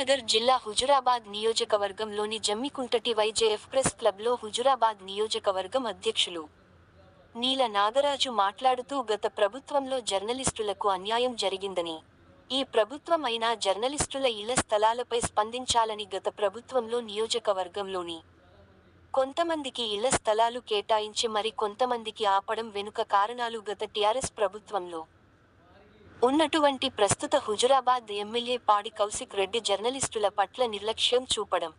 జిల్లా హుజురాబాద్ నియోజకవర్గంలోని జమ్మికుంటటి వైజేఎఫ్ ప్రెస్ క్లబ్లో హుజురాబాద్ నియోజకవర్గం అధ్యక్షులు నీల నాగరాజు మాట్లాడుతూ గత ప్రభుత్వంలో జర్నలిస్టులకు అన్యాయం జరిగిందని ఈ ప్రభుత్వం అయినా జర్నలిస్టుల ఇళ్ళ స్థలాలపై స్పందించాలని గత ప్రభుత్వంలో నియోజకవర్గంలోని కొంతమందికి ఇళ్ళ స్థలాలు కేటాయించి మరి కొంతమందికి ఆపడం వెనుక కారణాలు గత టీఆర్ఎస్ ప్రభుత్వంలో ఉన్నటువంటి ప్రస్తుత హుజురాబాద్ ఎమ్మెల్యే పాడి కౌశిక్ రెడ్డి జర్నలిస్టుల పట్ల నిర్లక్ష్యం చూపడం.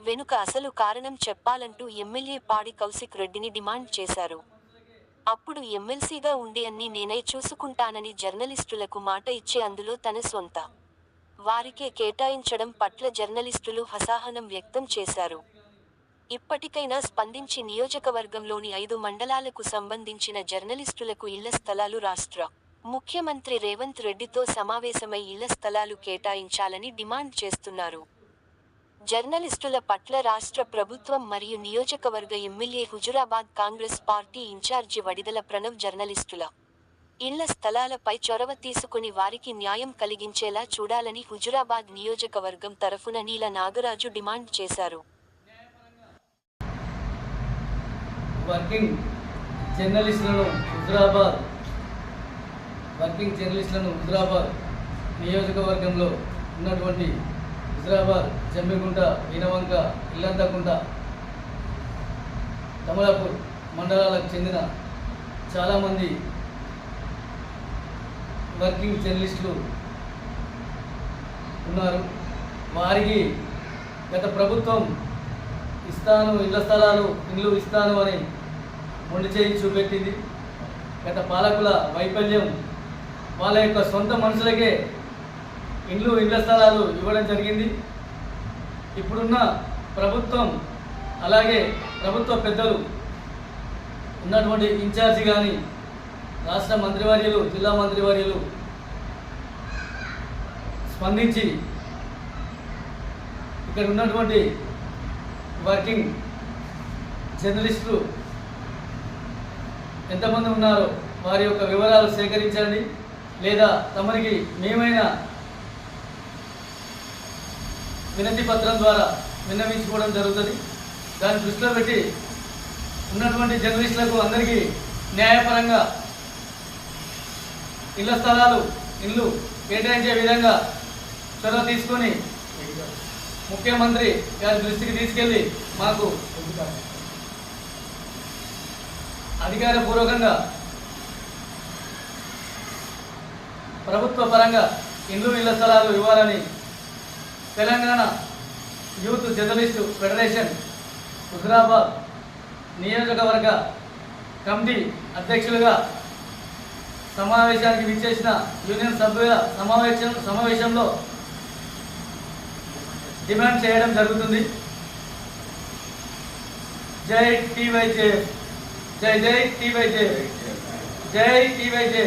వెనుక అసలు కారణం చెప్పాలంటూ ఎమ్మెల్యే పాడి కౌశిక్ రెడ్డిని డిమాండ్ చేశారు. అప్పుడు ఎమ్మెల్సీగా ఉండి అన్ని నేనే చూసుకుంటానని జర్నలిస్టులకు మాట ఇచ్చి అందులో తన సొంత. వారికే కేటాయించడం పట్ల జర్నలిస్టులు అసహనం వ్యక్తం చేశారు. ఇప్పటికైనా స్పందించి నియోజకవర్గంలోని ఐదు మండలాలకు సంబంధించిన జర్నలిస్టులకు ఇళ్ళ స్థలాలు రాష్ట్ర ముఖ్యమంత్రి రేవంత్ రెడ్డితో సమావేశమై ఇళ్ళ స్థలాలు కేటాయించాలని డిమాండ్ చేస్తున్నారు. జర్నలిస్టుల పట్ల రాష్ట్ర ప్రభుత్వం మరియు నియోజకవర్గ MLA Huzurabad Congress party incharge Vadidala Pranav జర్నలిస్టుల. ఇళ్ళ స్థలాలపై చొరవ తీసుకుని వారికి న్యాయం కలిగించేలా చూడాలని హుజురాబాద్ నియోజకవర్గం తరఫున నీల నాగరాజు డిమాండ్ చేశారు. వర్కింగ్ జర్నలిస్టులను హుజురాబాద్ వర్కింగ్ జర్నలిస్టులను హుజరాబాద్ నియోజకవర్గంలో ఉన్నటువంటి హుజరాబాద్ జమ్మిగుంట ఈనవంక ఇల్లంతకుంట కమలాపూర్ మండలాలకు చెందిన చాలామంది వర్కింగ్ జర్నలిస్టులు ఉన్నారు. వారికి గత ప్రభుత్వం ఇస్తాను ఇళ్ళ స్థలాలు ఇల్లు ఇస్తాను అని మొండి చేయి చూపెట్టింది. గత పాలకుల వైఫల్యం వాళ్ళ యొక్క సొంత మనుషులకే ఇండ్లు ఇండ్ల స్థలాలు ఇవ్వడం జరిగింది. ఇప్పుడున్న ప్రభుత్వం అలాగే ప్రభుత్వ పెద్దలు ఉన్నటువంటి ఇన్ఛార్జి కానీ రాష్ట్ర మంత్రివర్యులు జిల్లా మంత్రివర్యులు స్పందించి ఇక్కడ ఉన్నటువంటి వర్కింగ్ జర్నలిస్టులు ఎంతమంది ఉన్నారో వారి యొక్క వివరాలు సేకరించండి. లేదా తమరికి మేమైనా వినతి పత్రం ద్వారా విన్నవించుకోవడం జరుగుతుంది. దాన్ని దృష్టిలో పెట్టి ఉన్నటువంటి జర్నలిస్టులకు అందరికీ న్యాయపరంగా ఇళ్ళ స్థలాలు ఇల్లు కేటాయించే విధంగా చొరవ తీసుకొని ముఖ్యమంత్రి గారి దృష్టికి తీసుకెళ్ళి మాకు అధికారపూర్వకంగా ప్రభుత్వ పరంగా ఇండ్లు ఇళ్ళ స్థలాలు ఇవ్వాలని Telangana youth journalist federation Huzurabad నియోజకవర్గ కమిటీ అధ్యక్షులుగా సమావేశానికి విచ్చేసిన యూనియన్ సభ్యుల సమావేశం సమావేశంలో డిమాండ్ చేయడం జరుగుతుంది. జై టీవైజే జై జై టీవైజే జై టీవైజే.